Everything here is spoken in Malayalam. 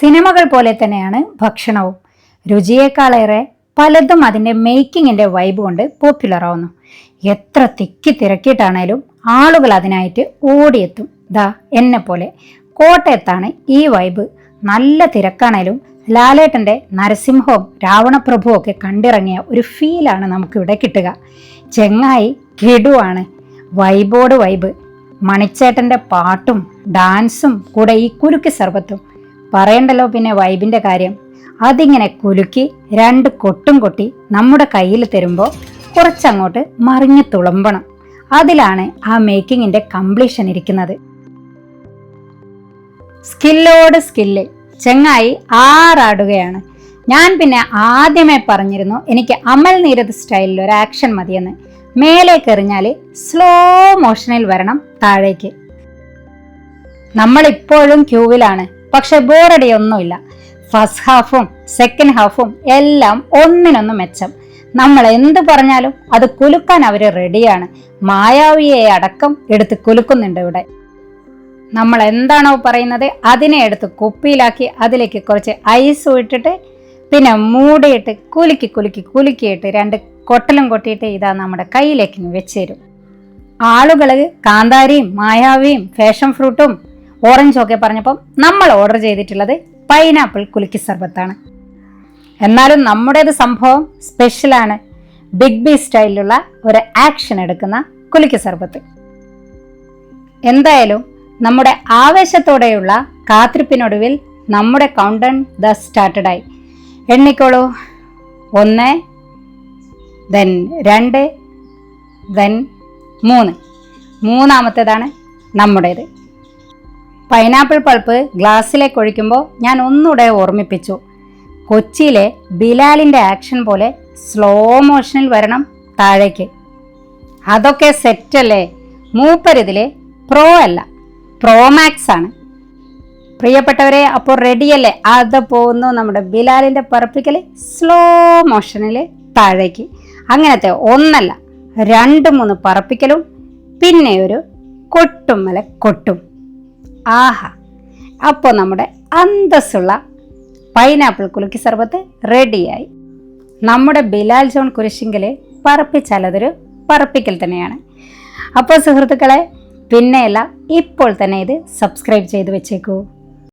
സിനിമകൾ പോലെ തന്നെയാണ് ഭക്ഷണവും. രുചിയേക്കാളേറെ പലതും അതിന്റെ മേക്കിങ്ങിന്റെ വൈബ് കൊണ്ട് പോപ്പുലർ ആവുന്നു. എത്ര തിക്കി തിരക്കിയിട്ടാണേലും ആളുകൾ അതിനായിട്ട് ഓടിയെത്തും. ദാ എന്നെ പോലെ കോട്ടയത്താണ് ഈ വൈബ് നല്ല തിരക്കാണേലും ലാലേട്ടന്റെ നരസിംഹവും രാവണപ്രഭുവും ഒക്കെ കണ്ടിറങ്ങിയ ഒരു ഫീലാണ് നമുക്കിവിടെ കിട്ടുക. ചെങ്ങായി കിടുവാണ്. വൈബോട് വൈബ് മണിച്ചേട്ടന്റെ പാട്ടും ഡാൻസും കൂടെ ഈ കുരുക്കി സർബത്തും പറയണ്ടല്ലോ പിന്നെ വൈബിന്റെ കാര്യം. അതിങ്ങനെ കുലുക്കി രണ്ട് കൊട്ടും കൊട്ടി നമ്മുടെ കയ്യിൽ തരുമ്പോൾ കുറച്ചങ്ങോട്ട് മറിഞ്ഞു തുളമ്പണം. അതിലാണ് ആ മേക്കിങ്ങിന്റെ കംപ്ലീഷൻ ഇരിക്കുന്നത്. സ്കില്ലോട് സ്കില്ല്. ചെങ്ങായി ആറാടുകയാണ്. ഞാൻ പിന്നെ ആദ്യമേ പറഞ്ഞിരുന്നു എനിക്ക് അമൽ നീരത് സ്റ്റൈലിൽ ഒരു ആക്ഷൻ മതിയെന്ന്. മേലേക്ക് എറിഞ്ഞാൽ സ്ലോ മോഷനിൽ വരണം താഴേക്ക്. നമ്മളിപ്പോഴും ക്യൂവിലാണ്. പക്ഷെ ബോറടിയൊന്നുമില്ല. ഫസ്റ്റ് ഹാഫും സെക്കൻഡ് ഹാഫും എല്ലാം ഒന്നിനൊന്ന് മെച്ചം. നമ്മൾ എന്ത് പറഞ്ഞാലും അത് കുലുക്കാൻ അവർ റെഡിയാണ് മായാവിയെ അടക്കം എടുത്ത് കുലുക്കുന്നുണ്ട് ഇവിടെ. നമ്മൾ എന്താണോ പറയുന്നത് അതിനെ എടുത്ത് കുപ്പിയിലാക്കി അതിലേക്ക് കുറച്ച് ഐസ് ഇട്ടിട്ട് പിന്നെ മൂടിയിട്ട് കുലുക്കി കുലുക്കി കുലുക്കിയിട്ട് രണ്ട് കൊട്ടലും കൊട്ടിയിട്ട് ഇതാ നമ്മുടെ കയ്യിലേക്ക് വെച്ചു തരും. ആളുകൾ കാന്താരിയും മായാവിയും ഫാഷൻ ഫ്രൂട്ടും ഓറഞ്ചും ഒക്കെ പറഞ്ഞപ്പം നമ്മൾ ഓർഡർ ചെയ്തിട്ടുള്ളത് പൈനാപ്പിൾ കുലുക്കി സർബത്താണ്. എന്നാലും നമ്മുടേത് സംഭവം സ്പെഷ്യലാണ് ബിഗ് ബി സ്റ്റൈലിലുള്ള ഒരു ആക്ഷൻ എടുക്കുന്ന കുലുക്കി സർബത്ത്. എന്തായാലും നമ്മുടെ ആവേശത്തോടെയുള്ള കാത്തിരിപ്പിനൊടുവിൽ നമ്മുടെ കൗണ്ടൺ ദ സ്റ്റാർട്ടഡായി എണ്ണിക്കോളൂ. ഒന്ന് ദെൻ രണ്ട് ദെൻ മൂന്ന്. മൂന്നാമത്തേതാണ് നമ്മുടേത്. പൈനാപ്പിൾ പൾപ്പ് ഗ്ലാസ്സിലേക്ക് ഒഴിക്കുമ്പോൾ ഞാൻ ഒന്നുകൂടെ ഓർമ്മിപ്പിച്ചു. കൊച്ചിയിലെ ബിലാലിന്റെ ആക്ഷൻ പോലെ സ്ലോ മോഷനിൽ വരണം താഴേക്ക്. അതൊക്കെ സെറ്റല്ലേ മൂപ്പരിതിൽ പ്രോ അല്ല. പ്രോ മാക്സ് ആണ്. പ്രിയപ്പെട്ടവരെ അപ്പോൾ റെഡിയല്ലേ അത് പോകുന്നു നമ്മുടെ ബിലാലിന്റെ പറപ്പിക്കൽ സ്ലോ മോഷനിൽ താഴേക്ക്. അങ്ങനത്തെ ഒന്നല്ല രണ്ട് മൂന്ന് പറപ്പിക്കലും പിന്നെ ഒരു കൊട്ടും അല്ലെ കൊട്ടും. ആഹാ. അപ്പോൾ നമ്മുടെ അന്തസ്സുള്ള പൈനാപ്പിൾ കുലുക്കി സർബത്ത് റെഡിയായി നമ്മുടെ ബിലാൽ ജോൺ കുരിശിങ്കൽ പറപ്പിച്ചാൽ അതൊരു പറപ്പിക്കൽ തന്നെയാണ്. അപ്പോൾ സുഹൃത്തുക്കളെ പിന്നെയല്ല ഇപ്പോൾ തന്നെ ഇത് സബ്സ്ക്രൈബ് ചെയ്ത് വെച്ചേക്കൂ.